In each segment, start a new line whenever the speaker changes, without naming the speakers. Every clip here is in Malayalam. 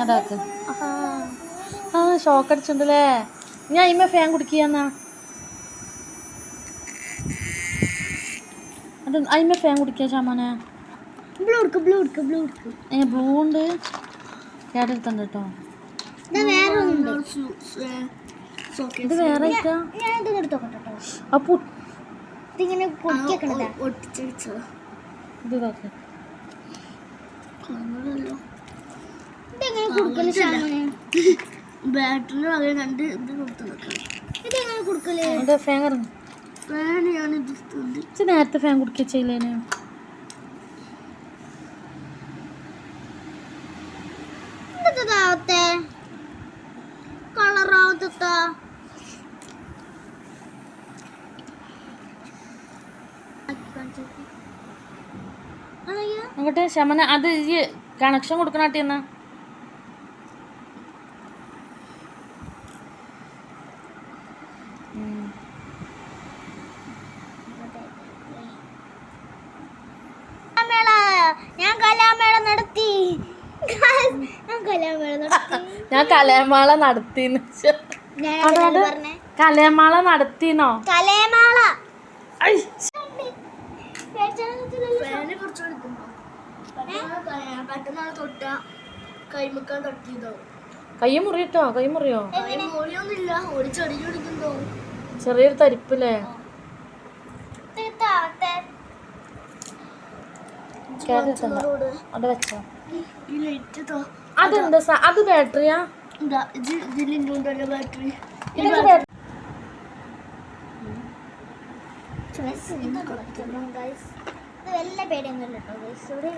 അതാക്ക്. ആ. ഷോക്ക് അടിച്ചിട്ടുണ്ടല്ലേ ഞാൻ ഇമ്മ ഫാൻ കുടിക്കുകയെന്നാ. അത് അയിമ ഫാൻ കുടിക്കുക ചാമോനെ.
ബ്ലൂ എടുക്ക് ബ്ലൂ എടുക്ക് ബ്ലൂ എടുക്ക്.
ഏ ബ്ലൂ ഉണ്ട്. കേടെടുത്തുണ്ട് കേട്ടോ.
ഇതാ വേറെ
അപ്പൊ
ഇതിങ്ങനെ
ഇത്
നോക്കാം
ബാറ്ററി അങ്ങനെ രണ്ട് ഇത് കൊടുത്തു നോക്കാം
ഇതെങ്ങനെ കൊടുക്കലേ?
ഫാൻ
ഫാൻ ഞാൻ
ഇത് നേരത്തെ ഫാൻ കുടിക്കുക ചെയ്യില്ലേനു ശമന അത് ഈ കണക്ഷൻ കൊടുക്കണാട്ടി എന്നാ?
ഞാൻ കലാമേള നടത്തി. ഞാൻ കലാമേള നടത്തി.
കലേമാള നടത്തിനോ
കലേമാള
പെട്ടെന്നാണ് തൊട്ട കൈമുക്കാൻ തട്ടിയതോ
കയ്യ് മുറിയിട്ടോ? കൈ മുറിയോ?
കൈ മോളിയൊന്നുമില്ല ഒരു ചെടി പിടിക്കുന്നോ
ചെറിയൊരു തരിപ്പില്ലേ അവിടെ വെച്ചോ. അതെന്താ അത് ബാറ്ററിയാ?
ബാറ്ററി
ഇത്
വല്ല പേടിയൊന്നുമില്ല കേട്ടോ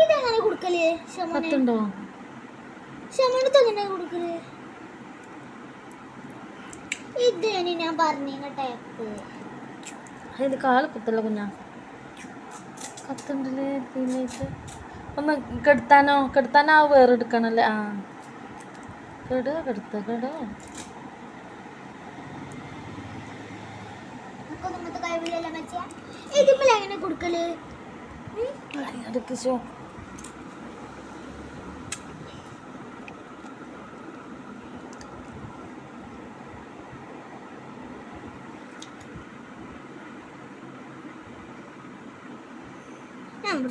ഇതെങ്ങനെ കൊടുക്കൽ? ശമന.
കത്തുണ്ടോ
ശമനത്ത് എങ്ങനെ കൊടുക്കൽ? ഇതേനി ഞാൻ പറഞ്ഞ ടൈപ്പ്
ഇത് കാൽ കുത്തല്ല കുഞ്ഞാ? കത്തുണ്ടല്ലേ തീനായിട്ട് ഒന്ന് കെടുത്താനോ? കെടുത്താനോ ആ വേറെ എടുക്കണല്ലേ ആ. കെടുക കെടുത്ത കെടുക
നമുക്കൊന്നും ഇങ്ങനത്തെ കഴിവില്ലല്ലോ മച്ചാ. ഇതിമ്മല എങ്ങനെ കൊടുക്കൽ?
അടുക്കിച്ചോ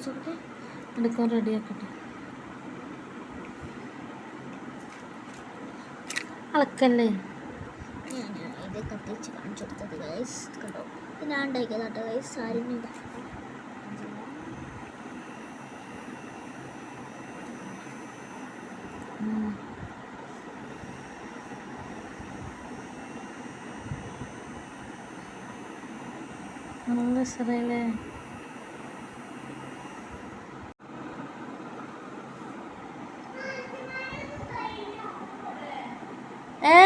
ഞാൻ
എടുക്കാൻ റെഡിയാക്കട്ടെ അളക്കല്ലേ?
ഇത് കത്തിച്ച് കാണിച്ചു കൊടുത്തത് ഗൈസ് കണ്ടോ? ഇത് ഞാൻ ഉണ്ടാക്കിയതാട്ടോ ഗൈസ് സാരിന് ഇതാ
നല്ല രസമല്ലേ ഏ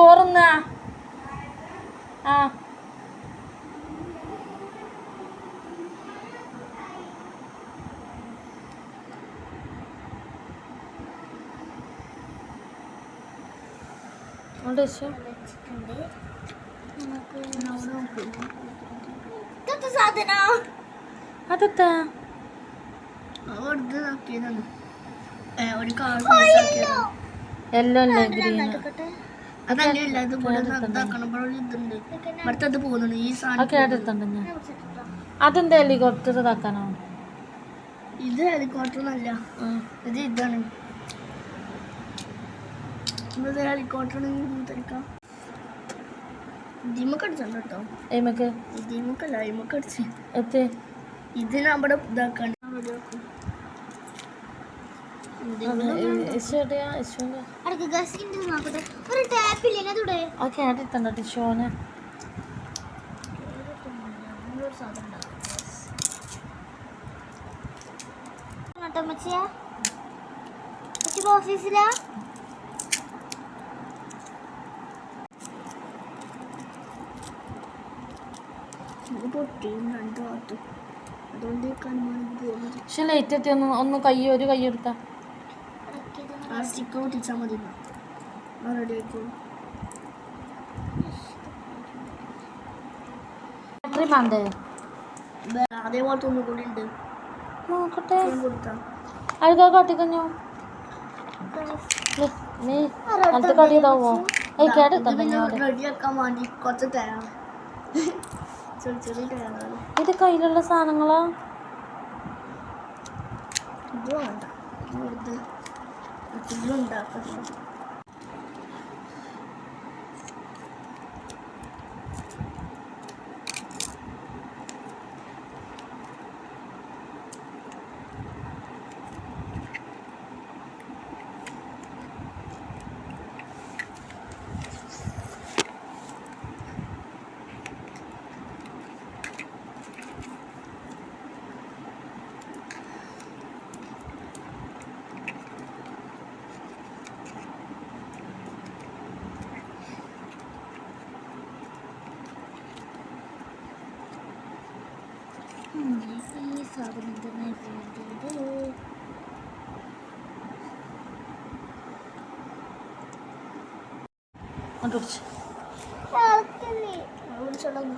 ചോറുന്നാ? ആ. അതെത്താ
കാർഡ്
യെല്ലോ അല്ലേ ഗ്രീൻ.
ഇത് ഇതാക്കണം
അതെന്താ ഹെലികോപ്റ്റർ ഇതാക്കാനോ?
ഇത് ഹെലികോപ്റ്റർ അല്ല ഇത് ഇതാണ്. ഇത് ഹെലികോപ്റ്റർ തിരക്കാം ഇതിമൊക്കെ അടിച്ചിട്ടുണ്ട് കേട്ടോ
എയ്മക്ക്
ഇതിമൊക്കല്ല ഇതിമൊക്കെ അടിച്ച്
എത്തി
ഇത് നമ്മുടെ ഇതാക്കാണ്ട്
ഉണ്ടാവും ഓഫീസിലാ?
പക്ഷെ ലൈറ്റ് എത്തി ഒന്ന് ഒന്ന് കൈ ഒരു കൈ എടുത്താ.
ആ സ്റ്റിക്കർ ഒട്ടിച്ചാൽ മതി റെഡി ആയിക്കോളും അതേപോലത്തെ ഒന്നും കൂടി ഉണ്ട്
നോക്കട്ടെ
ഞാൻ
കാട്ടിക്കഞ്ഞോ നീ അടുത്ത കടിയതാവോ ഏയ് കേട് തന്നെ
റെഡിയാക്കാൻ വേണ്ടി കുറച്ച് തേങ്ങ ചെറിയ ചെറിയ തേങ്ങ
ഇത് കയ്യിലുള്ള സാധനങ്ങളാ
ഇത് വേണ്ട ഇത് ഇത് ഉണ്ടാക്കുന്നത്
ഈ സാധനം തന്നെ വേണ്ടത്
അങ്ങോട്ട് പിടിച്ച്
വിളിച്ചോളാം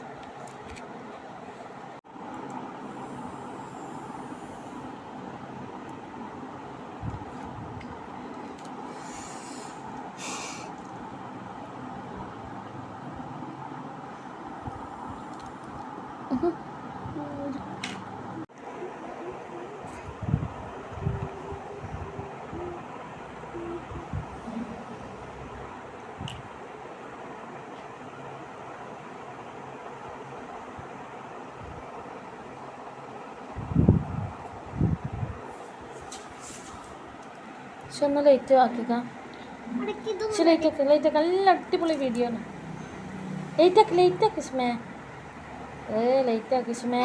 പക്ഷെ ഒന്ന് ലൈറ്റ് ആക്കിക്ക പക്ഷെ ലൈറ്റ് ആക്കി ലൈറ്റ് ആക്കി നല്ല അടിപൊളി വീഡിയോ ആണ്. ലൈറ്റ് ആക്കി ലൈറ്റ് ആക്കി സ്മേ. ഏ ലൈറ്റ് ആക്കി സ്മേ.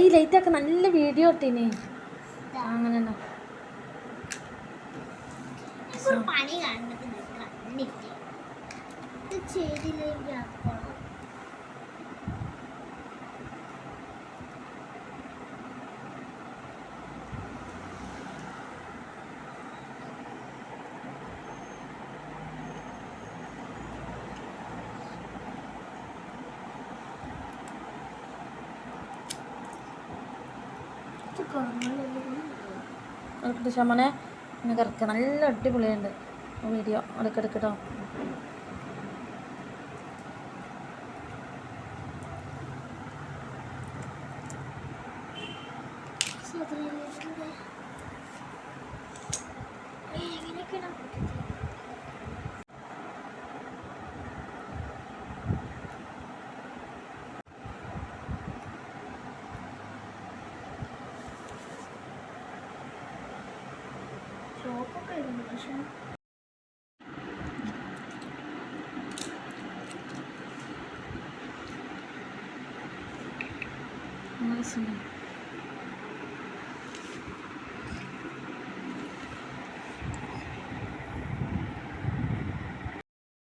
ഈ ലൈറ്റ് ആക്കി നല്ല വീഡിയോ ഇട്ടീനി. അങ്ങനെ
പണി കാണുന്നത് ചെയ്തില്ലെങ്കിൽ
എടുക്കട്ടെ ശമനെ ഇങ്ങനെ കറക്റ്റ് നല്ല അടിപൊളിയുണ്ട് വീഡിയോ. എടുക്കെടുക്കട്ടോ
എങ്ങനെയൊക്കെയാണ്
ഷോപ്പൊക്കെ ആയിരുന്നു പക്ഷേ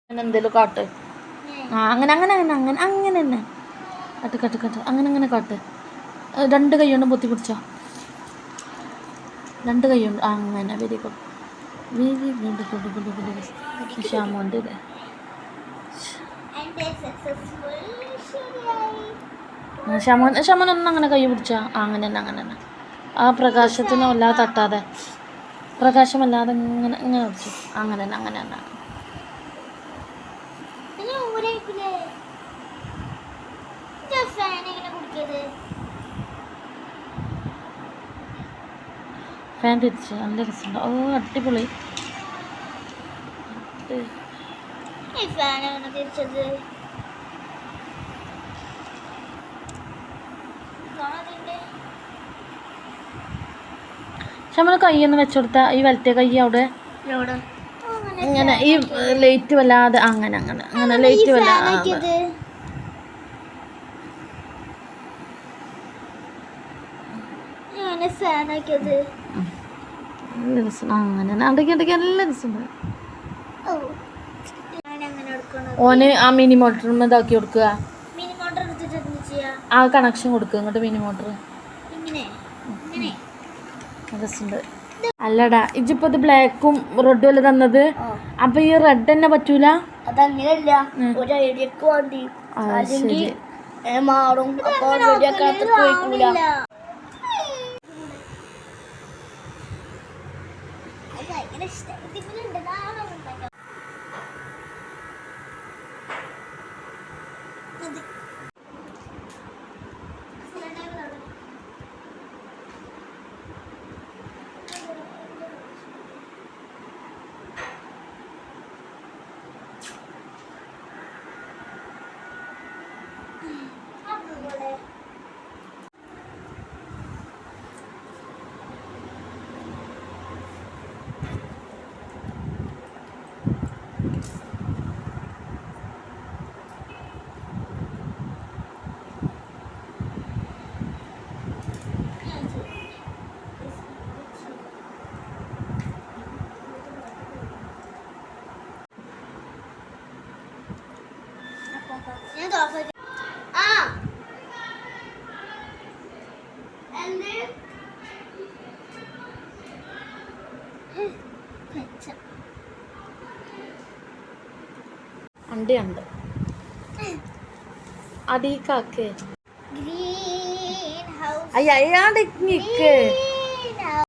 അങ്ങനെ എന്തേലും കാട്ട്. ആ അങ്ങനെ അങ്ങനെ അങ്ങനെ അങ്ങനെ അങ്ങനെ തന്നെ. Cut cut cut. അങ്ങനെ അങ്ങനെ കാട്ട്. രണ്ട് കൈ കൊണ്ട് പൊത്തി പിടിച്ചോ. രണ്ട് കൈ കൊണ്ട് അങ്ങനെ very good very good good good good ശ്യാമോന്റെ ഇത് ശ്യാമോൻ ഒന്ന് അങ്ങനെ കൈ പിടിച്ചാ? ആ അങ്ങനെ തന്നെ അങ്ങനെ തന്നെ. ആ പ്രകാശത്തിന് വല്ലാതെ തട്ടാതെ. പ്രകാശമല്ലാതെ ഇങ്ങനെ ഇങ്ങനെ പിടിച്ചു. അങ്ങനെ തന്നെ അങ്ങനെ തന്നെ.
ഫാൻ
തിരിച്ച്. നല്ല രസമുണ്ട്. ഓ അടിപൊളി. അടി-
ഈ തിരിച്ചത്.
ശ്യാമോന് കൈ ഒന്ന് വെച്ചുകൊടുത്ത ഈ വലത്തെ കൈ അവിടെ ഇങ്ങനെ ഈ ലൈറ്റ് വല്ലാതെ അങ്ങനെ അങ്ങനെ അങ്ങനെ ലൈറ്റ് വല്ലാതെ നല്ല രസം അങ്ങനെ നല്ല രസമുണ്ട്. ഓന് ആ മിനി മോട്ടറിന് ഇതാക്കി കൊടുക്കുക. ആ കണക്ഷൻ കൊടുക്കുക ഇങ്ങോട്ട് മിനി മോട്ടർ
ഡ്രസ്
ഉണ്ട്. അല്ലടാ ഇജിപ്പോ ബ്ലാക്കും റെഡും അല്ല തന്നത്? അപ്പൊ ഈ റെഡ് തന്നെ പറ്റൂല?
അതങ്ങനെയല്ല ഒരു ഐഡിയക്ക് മാറും.
ഭയങ്കര ഇഷ്ടം.
അണ്ടി ഉണ്ട്. അടീക്കാക്ക് അയ്യ അയാണ്ട് നിക്ക്